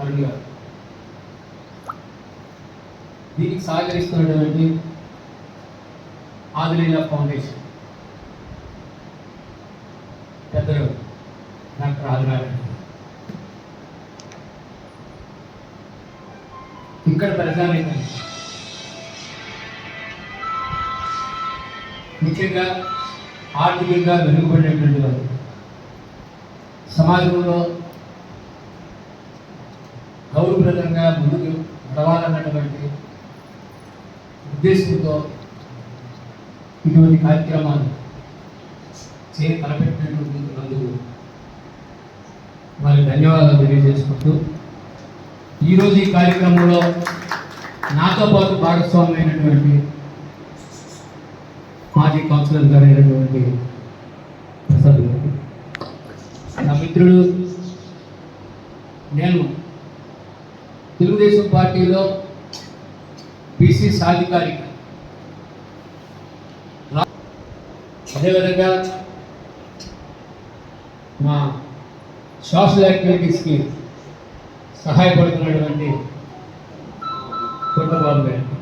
అరుణ్ గారు దీనికి సహకరిస్తున్నటువంటి ఆదిలీలా ఫౌండేషన్ పెద్దలు డాక్టర్ ఆదినారాయణ ఇక్కడ ప్రజానేత ముఖ్యంగా ఆర్థికంగా వెనుకబడినటువంటి వారు. సమాజంలో గౌరవప్రదంగా ముందుకు నడవాలన్నటువంటి ఉద్దేశంతో ఇటువంటి కార్యక్రమాలు చే తలపెట్టినటువంటి వారికి ధన్యవాదాలు తెలియజేసుకుంటూ ఈరోజు ఈ కార్యక్రమంలో నాతో పాటు భాగస్వామ్యమైనటువంటి మాజీ కౌన్సిలర్ గారు అయినటువంటి ప్రసాద్ గారు. నా మిత్రుడు నేను తెలుగుదేశం పార్టీలో బీసీ సాధికారిక. అదేవిధంగా మా సోషల్ యాక్టివిటీస్కి సహాయపడుతున్నటువంటి కుటుంబాలు గారు.